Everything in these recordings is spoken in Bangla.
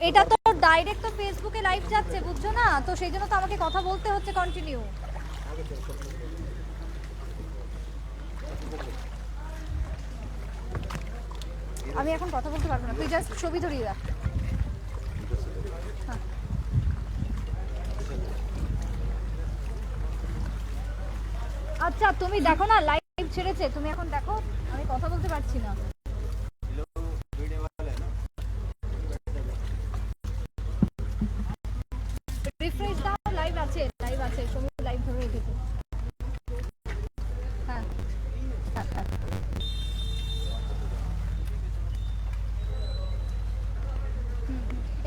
এটা তো ডাইরেক্ট তো ফেসবুকে লাইভ যাচ্ছে, বুঝছ না? তো সেই জন্য তো আমাকে কথা বলতে হচ্ছে কন্টিনিউ আমি এখন কথা বলতে পারব না। তুই জাস্ট ছবি ধরিয়ে রাখ। হ্যাঁ। আচ্ছা তুমি দেখো না লাইভ ছেড়েছে। তুমি এখন দেখো, আমি কথা বলতে পারছি না।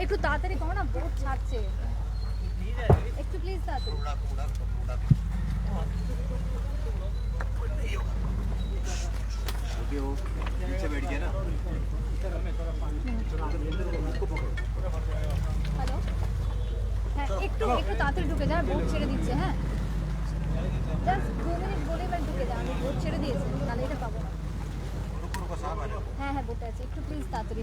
একটু তাড়াতাড়ি করো না বোট ছাড়ছে একটু প্লিজ তাড়াতাড়ি क्योंकि वो नीचे बैठ गया ना হ্যালো হ্যাঁ একটু একটু তাড়াতাড়ি ঢুকে যা বোট ছেড়ে দিচ্ছে হ্যাঁ জাস্ট দু মিনিট বলে এবার ঢুকে যা আমি বোট ছেড়ে দিয়েছে তাহলে এটা পাবো না रुको रुको साहब आ रहे हो হ্যাঁ হ্যাঁ বোটে আছে একটু প্লিজ তাড়াতাড়ি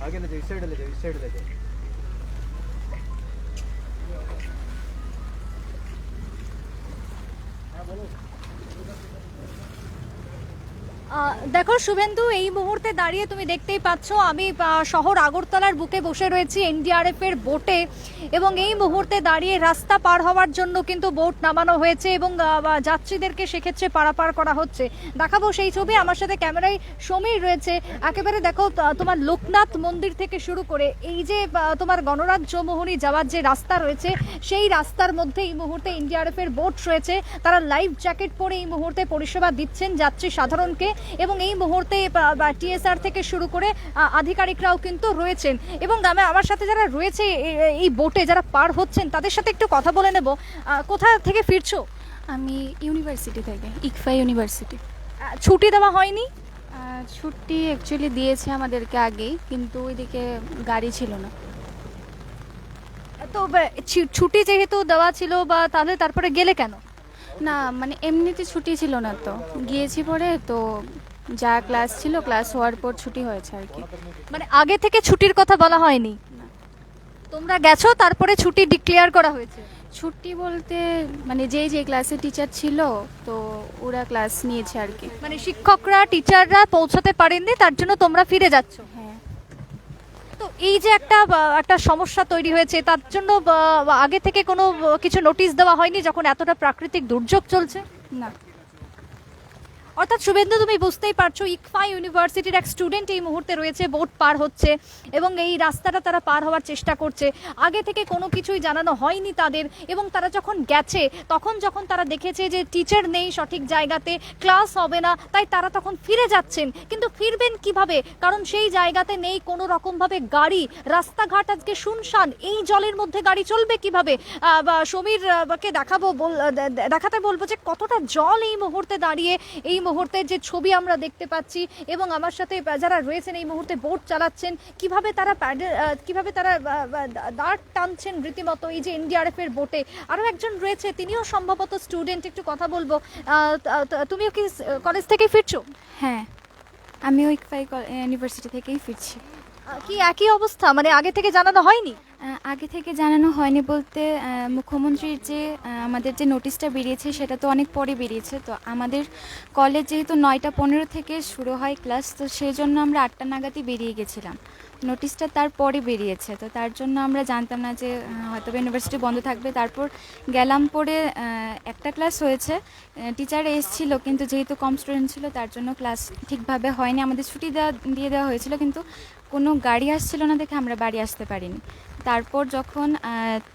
ಹಾಗೆ ಈ ಸೈಡಲ್ಲಿದೆ ಈ ಸೈಡಲ್ಲಿದೆ ಹಾಂ দেখো শুভেন্দু, এই মুহূর্তে দাঁড়িয়ে তুমি দেখতেই পাচ্ছ, আমি শহর আগরতলার বুকে বসে রয়েছি এনডিআরএফ এর বোটে এবং এই মুহূর্তে দাঁড়িয়ে রাস্তা পার হওয়ার জন্য কিন্তু বোট নামানো হয়েছে এবং যাত্রীদেরকে সেক্ষেত্রে পারাপার করা হচ্ছে। দেখাবো সেই ছবি, আমার সাথে ক্যামেরায় সমীর রয়েছে। একেবারে দেখো তোমার লোকনাথ মন্দির থেকে শুরু করে এই যে তোমার গণরাজ্য মোহনী যাওয়ার যে রাস্তা রয়েছে, সেই রাস্তার মধ্যে এই মুহূর্তে এনডিআরএফ এর বোট রয়েছে। তারা লাইফ জ্যাকেট পরে এই মুহূর্তে পরিষেবা দিচ্ছেন যাত্রী সাধারণকে। এবং এই মুহূর্তে টিএসআর থেকে শুরু করে আধিকারিকরাও কিন্তু রয়েছেন। এবং আমি- আমার সাথে যারা রয়েছে এই বোটে যারা পার হচ্ছেন তাদের সাথে একটু কথা বলে নেব। কোথা থেকে ফিরছো? আমি ইউনিভার্সিটি থেকে ইকফা ইউনিভার্সিটি। ছুটি দেওয়া হয়নি? ছুটি অ্যাকচুয়ালি দিয়েছে আমাদেরকে আগেই কিন্তু ওইদিকে গাড়ি ছিল না। তো ছুটি যেহেতু দেওয়া ছিল বা তাহলে তারপরে গেলে কেন? না মানে এমনিতে ছুটি ছিল না তো। গিয়েছি পরে তো যা ক্লাস ছিল ক্লাস হওয়ার পর ছুটি হয়েছে আর কি। মানে আগে থেকে ছুটির কথা বলা হয়নি? তোমরা গেছো তারপরে ছুটি ডিক্লেয়ার করা হয়েছে? ছুটি বলতে মানে যেই যে ক্লাসে টিচার ছিল তো ওরা ক্লাস নিয়েছে আর কি। মানে শিক্ষকরা টিচাররা পৌঁছাতে পারেননি তার জন্য তোমরা ফিরে যাচ্ছ? হ্যাঁ। তো এই যে একটা একটা সমস্যা তৈরি হয়েছে, তার জন্য আগে থেকে কোনো কিছু নোটিশ দেওয়া হয়নি যখন এতটা প্রাকৃতিক দুর্যোগ চলছে? না। অর্থাৎ শুভেন্দু তুমি বুঝতেই পারছ ইকফা ইউনিভার্সিটির এক স্টুডেন্ট এই মুহূর্তে রয়েছে বোট পার হচ্ছে এবং এই রাস্তাটা তারা পার হওয়ার চেষ্টা করছে। আগে থেকে কোনো কিছুই জানানো হয়নি তাদের এবং তারা যখন গেছে তখন যখন তারা দেখেছে যে টিচার নেই সঠিক জায়গাতে ক্লাস হবে না তাই তারা তখন ফিরে যাচ্ছেন। কিন্তু ফিরবেন কীভাবে? কারণ সেই জায়গাতে নেই কোনো রকমভাবে গাড়ি। রাস্তাঘাট আজকে শুনশান এই জলের মধ্যে গাড়ি চলবে কীভাবে? আহ, বা সমীর কে দেখাবো দেখাতে বলব যে কতটা জল এই মুহূর্তে দাঁড়িয়ে এই মুহূর্তে যে ছবি আমরা দেখতে পাচ্ছি এবং আমার সাথে যারা রয়েছেন এই মুহূর্তে বোট চালাচ্ছেন কীভাবে তারা প্যাডেল কীভাবে তারা দাঁড় টানছেন রীতিমতো এই যে এনডিআরএফ এর বোটে? আরও একজন রয়েছে তিনিও সম্ভবত স্টুডেন্ট একটু কথা বলব। তুমিও কি কলেজ থেকে ফিরছো? হ্যাঁ আমিও ইকফাই ইউনিভার্সিটি থেকেই ফিরছি। কি একই অবস্থা? মানে আগে থেকে জানানো হয়নি? আগে থেকে জানানো হয়নি বলতে মুখ্যমন্ত্রীর যে আমাদের যে নোটিশটা বেরিয়েছে সেটা তো অনেক পরে বেরিয়েছে। তো আমাদের কলেজ যেহেতু নয়টা পনেরো থেকে শুরু হয় ক্লাস, তো সেই জন্য আমরা আটটা নাগাদই বেরিয়ে গেছিলাম। নোটিশটা তারপরে বেরিয়েছে, তো তার জন্য আমরা জানতাম না যে হয়তো ইউনিভার্সিটি বন্ধ থাকবে। তারপর গেলাম পরে একটা ক্লাস হয়েছে টিচার এসেছিল, কিন্তু যেহেতু কম স্টুডেন্ট ছিল, তার জন্য ক্লাস ঠিকভাবে হয়নি। আমাদের ছুটি দেওয়া, দিয়ে দেওয়া হয়েছিল, কিন্তু কোনো গাড়ি আসছিল না দেখে আমরা বাড়ি আসতে পারিনি। তারপর যখন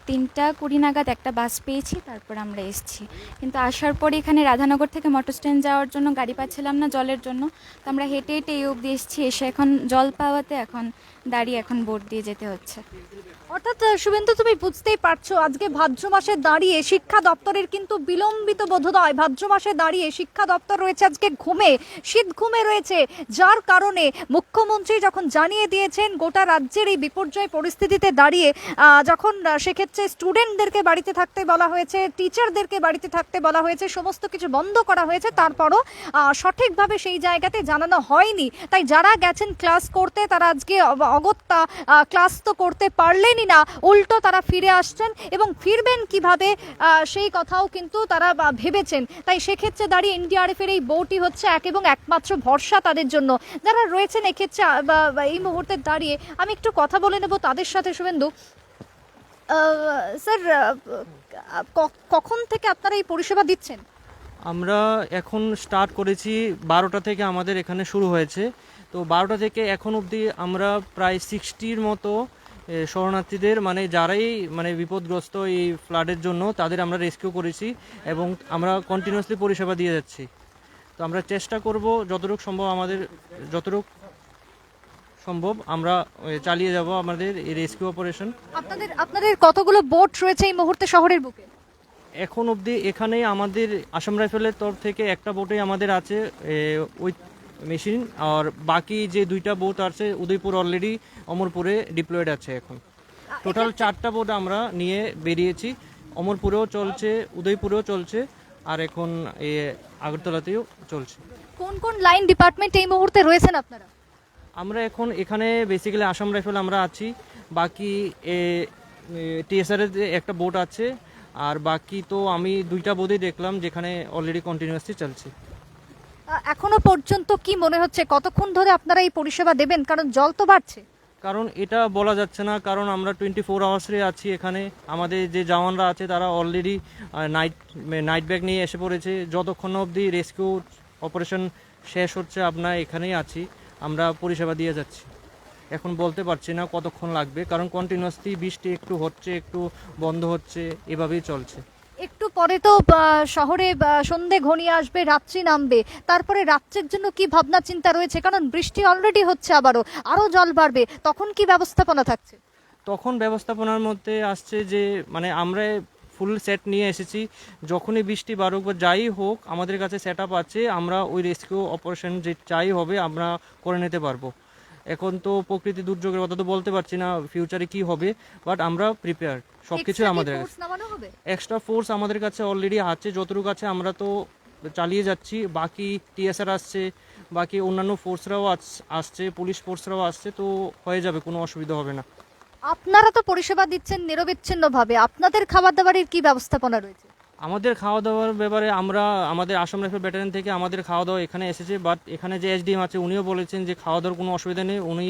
তিনটা কুড়ি নাগাদ একটা বাস পেয়েছি, তারপর আমরা এসেছি। কিন্তু আসার পর এখানে রাধানগর থেকে মোটর স্ট্যান্ড যাওয়ার জন্য গাড়ি পাচ্ছিলাম না জলের জন্য। তো আমরা হেঁটে হেঁটে এই অবধি এসেছি। এসে এখন জল পাওয়াতে এখন দাঁড়িয়ে এখন বোট দিয়ে যেতে হচ্ছে। অর্থাৎ শুভেন্দু, তুমি বুঝতেই পারছ, আজকে ভাদ্র মাসে দাঁড়িয়ে শিক্ষা দপ্তরের কিন্তু বিলম্বিত বোধোদয় ভাদ্র মাসে দাঁড়িয়ে শিক্ষা দপ্তর রয়েছে আজকে ঘুমে, শীত ঘুমে রয়েছে। যার কারণে মুখ্যমন্ত্রী যখন জানিয়ে দিয়েছেন, গোটা রাজ্যের এই বিপর্যয় পরিস্থিতিতে দাঁড়িয়ে যখন সেক্ষেত্রে স্টুডেন্টদেরকে বাড়িতে থাকতে বলা হয়েছে টিচারদেরকে বাড়িতে থাকতে বলা হয়েছে, সমস্ত কিছু বন্ধ করা হয়েছে, তারপরও সঠিকভাবে সেই জায়গাতে জানানো হয়নি। তাই যারা গেছেন ক্লাস করতে, তারা আজকে অগত্যা ক্লাস তো করতে পারলেনই না, উল্টো তারা ফিরে আসছেন এবং ফিরবেন কীভাবে সেই কথাও কিন্তু তারা ভেবেছেন। তাই সেক্ষেত্রে দাঁড়িয়ে এনডিআরএফ এর এই বউটি হচ্ছে এক এবং একমাত্র ভরসা তাদের জন্য। যারা রয়েছেন এক্ষেত্রে এই মুহূর্তে দাঁড়িয়ে আমি একটু কথা বলে নেব তাদের সাথে, শুভেন্দু। স্যার কখন থেকে আপনারা এই পরিষেবা দিচ্ছেন? আমরা এখন স্টার্ট করেছি বারোটা থেকে আমাদের এখানে শুরু হয়েছে। তো বারোটা থেকে এখন অবধি আমরা প্রায় সিক্সটির মতো শরণার্থীদের মানে যারাই মানে বিপদগ্রস্ত এই ফ্লাডের জন্য তাদের আমরা রেস্কিউ করেছি এবং আমরা কন্টিনিউয়াসলি পরিষেবা দিয়ে যাচ্ছি। তো আমরা চেষ্টা করব যতটুকু সম্ভব আমাদের যতটুকু সম্ভব আমরা চালিয়ে যাব আমাদের এই রেস্কিউ অপারেশন আপনাদের আপনাদের কতগুলো বোট রয়েছে এই মুহূর্তে শহরের বুকে? এখন অবধি এখানে আমাদের আসাম রাইফেলের তরফ থেকে একটা বোটে আমাদের আছে উইথ মেশিন আর বাকি যে দুইটা বোট আছে উদয়পুর অলরেডি অমরপুরে ডিপ্লয়েড আছে এখন। টোটাল চারটা বোট আমরা নিয়ে বেরিয়েছি। অমরপুরেও চলছে উদয়পুরেও চলছে আর এখন এ আগরতলাতেও চলছে। কোন কোন লাইন ডিপার্টমেন্ট এই মুহূর্তে রয়েছেন আপনারা? আমরা এখন এখানে বেসিক্যালি আসাম রাইফেল আমরা আছি। বাকি টিএসআরের একটা বোট আছে আর বাকি তো আমি দুইটা বোটই দেখলাম যেখানে অলরেডি কন্টিনিউয়াসলি চলছে। এখনও পর্যন্ত কি মনে হচ্ছে? কতক্ষণ ধরে আপনারা এই পরিষেবা দেবেন? কারণ জল তো বাড়ছে। কারণ এটা বলা যাচ্ছে না, কারণ আমরা টোয়েন্টি ফোর আওয়ার্সে আছি এখানে। আমাদের যে জওয়ানরা আছে, তারা অলরেডি নাইট নাইট ব্যাগ নিয়ে এসে পড়েছে। যতক্ষণ অবধি রেস্কিউ অপারেশন শেষ হচ্ছে আপনার এখানেই আছি। আমরা পরিষেবা দিয়ে যাচ্ছি। এখন বলতে পারছি না কতক্ষণ লাগবে, কারণ কন্টিনিউয়াসলি বৃষ্টি একটু হচ্ছে, একটু বন্ধ হচ্ছে, এভাবেই চলছে। একটু পরে তো শহরে সন্ধে ঘনিয়ে আসবে, রাত্রি নামবে। তারপরে রাত্রের জন্য কি ভাবনা চিন্তা রয়েছে? কারণ বৃষ্টি অলরেডি হচ্ছে আবারও আরও জল বাড়বে। তখন কি ব্যবস্থাপনা থাকছে? তখন ব্যবস্থাপনার মধ্যে আসছে যে মানে আমরা ফুল সেট নিয়ে এসেছি। যখনই বৃষ্টি বাড়ুক বা যাই হোক, আমাদের কাছে সেট আছে, আমরা ওই রেস্কিউ অপারেশন যে চাই হবে, আমরা করে নিতে পারব। এখন তো প্রকৃতি দুর্যোগের কথা তো বলতে পারছি না ফিউচারে কি হবে? বাট আমরা প্রিপেয়ার সব কিছুই আমাদের হবে? এক্সট্রা ফোর্স আমাদের কাছে অলরেডি আছে যতটুকু আছে আমরা তো চালিয়ে যাচ্ছি। বাকি টিএসআর আসছে বাকি অন্যান্য ফোর্সরাও আসছে পুলিশ ফোর্সরাও আসছে তো হয়ে যাবে কোনো অসুবিধা হবে না। আপনারা তো পরিষেবা দিচ্ছেন নিরবিচ্ছিন্ন ভাবে আপনাদের খাবার দাবারের কি ব্যবস্থাপনা রয়েছে? আমাদের খাওয়া দাওয়ার ব্যাপারে আমরা, আমাদের আসাম রাইফেল ব্যাটালিয়ন থেকে আমাদের খাওয়া দাওয়া এখানে এসেছে বাট এখানে যে এসডিএম আছে উনিও বলেছেন যে খাওয়া দাওয়ার কোনো অসুবিধা নেই। উনি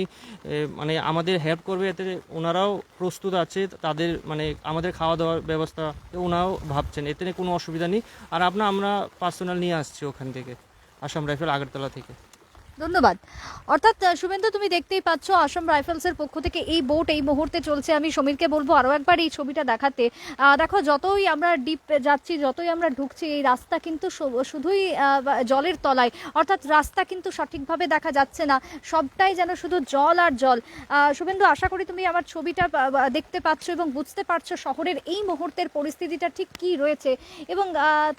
মানে আমাদের হেল্প করবে, এতে ওনারাও প্রস্তুত আছে, তাদের মানে আমাদের খাওয়া দাওয়ার ব্যবস্থা ওনারাও ভাবছেন, এতে কোনো অসুবিধা নেই। আর আপনার, আমরা পার্সোনাল নিয়ে আসছি ওখান থেকে, আসাম রাইফেল আগরতলা থেকে। ধন্যবাদ। অর্থাৎ শুভেন্দু, তুমি দেখতেই পাচ্ছ আসাম রাইফেলসের পক্ষ থেকে এই বোট এই মুহূর্তে চলছে। আমি সমীরকে বলব আরও একবার এই ছবিটা দেখাতে। দেখো, যতই আমরা ডিপ যাচ্ছি, যতই আমরা ঢুকছি, এই রাস্তা কিন্তু শুধুই জলের তলায়। অর্থাৎ, রাস্তা কিন্তু সঠিকভাবে দেখা যাচ্ছে না। সবটাই যেন শুধু জল আর জল। শুভেন্দু, আশা করি তুমি আমার ছবিটা দেখতে পাচ্ছ এবং বুঝতে পারছ শহরের এই মুহূর্তের পরিস্থিতিটা ঠিক কি রয়েছে। এবং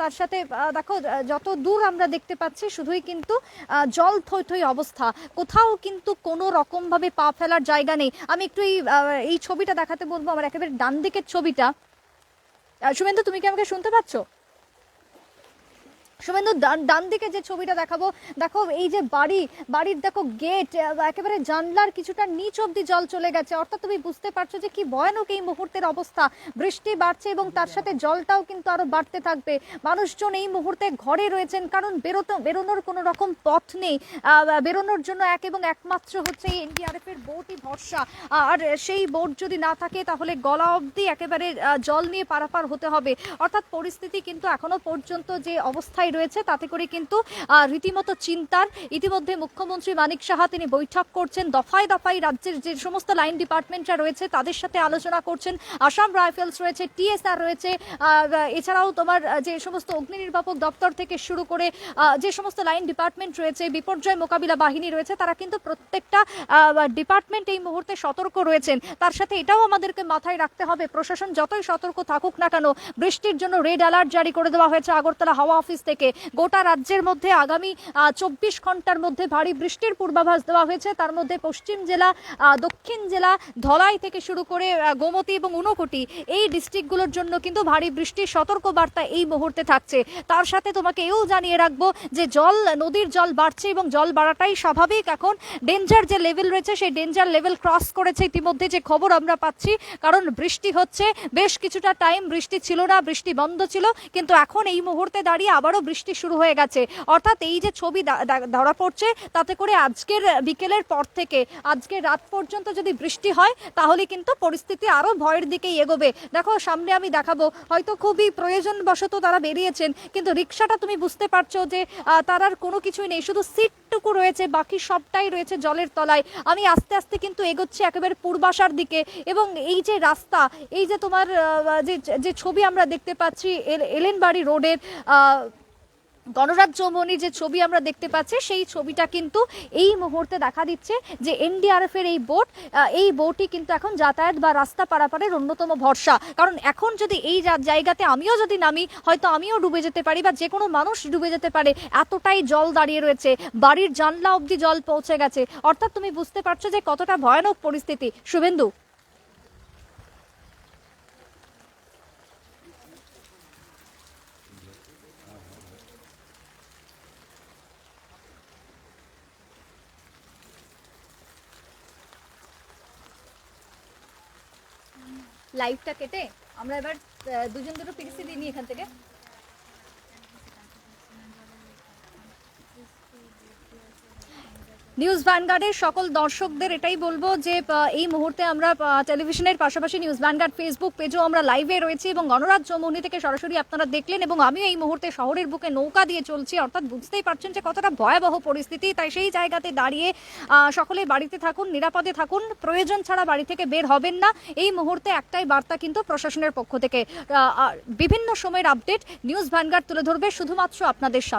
তার সাথে দেখো, যত দূর আমরা দেখতে পাচ্ছি, শুধুই কিন্তু জল থই অবস্থা। কোথাও কিন্তু কোনো রকম ভাবে পা ফেলার জায়গা নেই। আমি একটু এই এই ছবিটা দেখাতে বলব, আমার একেবারে ডান দিকের ছবিটা শুভেন্দু, তুমি কি আমাকে শুনতে পাচ্ছ? শুভেন্দু, ডান দিকে যে ছবিটা দেখাবো, দেখো এই যে বাড়ি, বাড়ির দেখো গেট একেবারে জানলার কিছুটা নিচ অব্দি জল চলে গেছে। অর্থাৎ তুমি বুঝতে পারছ যে কি ভয়ানক এই মুহূর্তের অবস্থা। বৃষ্টি বাড়ছে এবং তার সাথে জলটাও কিন্তু আরও বাড়তে থাকবে। মানুষজন এই মুহূর্তে ঘরে রয়েছেন, কারণ বেরোতে, বেরোনোর কোনো রকম পথ নেই। বেরোনোর জন্য এক এবং একমাত্র হচ্ছে এই এনডিআরএফ এর বোটই ভরসা। আর সেই বোট যদি না থাকে, তাহলে গলা অবধি একেবারে জল নিয়ে পারাপার হতে হবে। অর্থাৎ পরিস্থিতি কিন্তু এখনও পর্যন্ত যে অবস্থায় রয়েছে, তাতে করে কিন্তু রীতিমতো চিন্তার। ইতিমধ্যে মুখ্যমন্ত্রী মানিক সাহা তিনি বৈঠক করছেন। দফায় দফায় রাজ্যের যে সমস্ত লাইন ডিপার্টমেন্টরা রয়েছে, তাদের সাথে আলোচনা করছেন। আসাম রাইফেলস রয়েছে, টিএসআর রয়েছে এছাড়াও তোমার যে সমস্ত অগ্নি নির্বাপক দপ্তর থেকে শুরু করে যে সমস্ত লাইন ডিপার্টমেন্ট রয়েছে, বিপর্যয় মোকাবিলা বাহিনী রয়েছে, তারা কিন্তু প্রত্যেকটা ডিপার্টমেন্ট এই মুহূর্তে সতর্ক রয়েছেন। তার সাথে এটাও আমাদেরকে মাথায় রাখতে হবে, প্রশাসন যতই সতর্ক থাকুক না কেন, বৃষ্টির জন্য রেড অ্যালার্ট জারি করে দেওয়া হয়েছে। আগরতলা হাওয়া অফিস থেকে গোটা রাজ্যের মধ্যে আগামী চব্বিশ ঘণ্টার মধ্যে ভারী বৃষ্টির পূর্বাভাস দেওয়া হয়েছে। তার মধ্যে পশ্চিম জেলা দক্ষিণ জেলা, ধলাই থেকে শুরু করে গোমতী এবং ঊনকোটি এই ডিস্ট্রিক্টগুলোর জন্য কিন্তু ভারী বৃষ্টির সতর্ক বার্তা এই মুহূর্তে থাকছে। তার সাথে তোমাকে এও জানিয়ে রাখব যে জল, নদীর জল বাড়ছে এবং জল বাড়াটাই স্বাভাবিক। এখন ডেঞ্জার যে লেভেল রয়েছে, সেই ডেঞ্জার লেভেল ক্রস করেছে ইতিমধ্যে যে খবর আমরা পাচ্ছি। কারণ বৃষ্টি হচ্ছে, বেশ কিছুটা টাইম বৃষ্টি ছিল না, বৃষ্টি বন্ধ ছিল। কিন্তু এখন এই মুহূর্তে দাঁড়িয়ে আবারও বৃষ্টি শুরু হয়ে গেছে। অর্থাৎ এই যে ছবি ধরা পড়ছে, তাতে করে আজকের বিকেলের পর থেকে, আজকে রাত পর্যন্ত যদি বৃষ্টি হয়, তাহলে কিন্তু পরিস্থিতি আরও ভয়ের দিকে এগোবে। দেখো, সামনে আমি দেখাবো, হয়তো খুবই প্রয়োজনবশত তারা বেরিয়েছেন, কিন্তু রিক্সাটা তুমি বুঝতে পারছ যে তার আর কোনো কিছুই নেই। শুধু সিটটুকু রয়েছে, বাকি সবটাই রয়েছে জলের তলায়। আমি আস্তে আস্তে কিন্তু এগোচ্ছি একেবারে পূর্বাসার দিকে এবং এই যে রাস্তা, এই যে তোমার যে যে ছবি আমরা দেখতে পাচ্ছি এল- এলেনবাড়ি রোডের গণরাজ্য মনি যে ছবি আমরা দেখতে পাচ্ছি, সেই ছবিটা কিন্তু এই মুহূর্তে দেখা দিচ্ছে যে এনডিআরএফ এর এই বোট এই বোটই কিন্তু এখন যাতায়াত বা রাস্তা পারাপারের অন্যতম ভরসা। কারণ এখন যদি এই জায়গাতে আমিও যদি নামি, হয়তো আমিও ডুবে যেতে পারি বা যে কোনো মানুষ ডুবে যেতে পারে। এতটাই জল দাঁড়িয়ে রয়েছে। বাড়ির জানলা অবধি জল পৌঁছে গেছে। অর্থাৎ তুমি বুঝতে পারছ যে কতটা ভয়ানক পরিস্থিতি। শুভেন্দু? লাইভটা কেটে আমরা এবার দুজন দুটো পিসি দিই এখান থেকে। নিউজ ভ্যানগার্ডের সকল দর্শকদের এটাই বলব যে এই মুহূর্তে আমরা টেলিভিশনের পাশাপাশি নিউজ ভ্যানগার্ড ফেসবুক পেজও আমরা লাইভে রয়েছি এবং গণরাজ্য মন্দির থেকে সরাসরি আপনারা দেখলেন এবং আমিও এই মুহূর্তে শহরের বুকে নৌকা দিয়ে চলছি। অর্থাৎ বুঝতেই পারছেন যে কতটা ভয়াবহ পরিস্থিতি। তাই সেই জায়গাতে দাঁড়িয়ে সকলে বাড়িতে থাকুন, নিরাপদে থাকুন। প্রয়োজন ছাড়া বাড়ি থেকে বের হবেন না। এই মুহূর্তে একটাই বার্তা কিন্তু প্রশাসনের পক্ষ থেকে। বিভিন্ন সময়ের আপডেট নিউজ ভ্যানগার্ড তুলে ধরবে শুধুমাত্র আপনাদের সামনে।